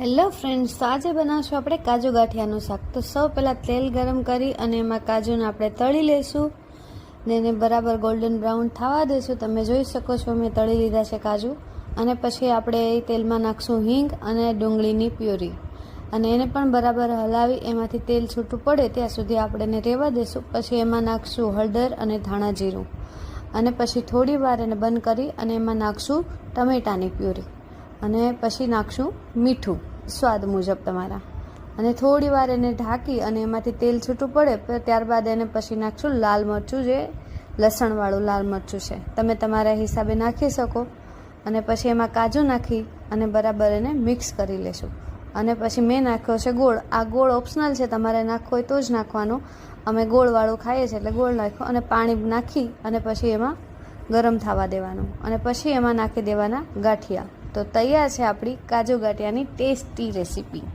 Hello friends, તો આજે બનાવશું આપણે કાજુ ગાંઠિયાનું શાક. તો સૌ પહેલાં તેલ ગરમ કરી અને એમાં કાજુને આપણે તળી લઈશું ને એને બરાબર ગોલ્ડન બ્રાઉન થવા દઈશું તમે જોઈ શકો છો મેં તળી લીધા છે કાજુ. અને પછી આપણે એ તેલમાં નાખશું હિંગ અને ડુંગળીની પ્યુરી. અને એને પણ બરાબર હલાવી એમાંથી તેલ છૂટું પડે ત્યાં સુધી આપણે એને રહેવા દઈશું પછી એમાં નાખશું હળદર અને ધાણા જીરું. અને પછી થોડી વાર એને બંધ કરી અને એમાં નાખશું ટમેટાની પ્યુરી. અને પછી નાખશું મીઠું. સ્વાદ મુજબ તમારા. અને થોડી વાર એને ઢાંકી અને એમાંથી તેલ છૂટું પડે ત્યારબાદ એને પછી નાખશું લાલ મરચું જે લસણવાળું લાલ મરચું છે. તમે તમારા હિસાબે નાખી શકો અને પછી એમાં કાજુ નાખી અને બરાબર એને મિક્સ કરી લેશું. અને પછી મેં નાખ્યો છે ગોળ. આ ગોળ ઓપ્શનલ છે, તમારે નાખવો હોય તો જ નાખવાનો. અમે ગોળવાળું ખાઈએ છીએ એટલે ગોળ નાખ્યો અને પાણી નાખી અને પછી એમાં ગરમ થવા દેવાનું. અને પછી એમાં નાખી દેવાના ગાંઠિયા. તો તૈયાર છે આપણી કાજુ ગાંઠિયાની ટેસ્ટી રેસીપી.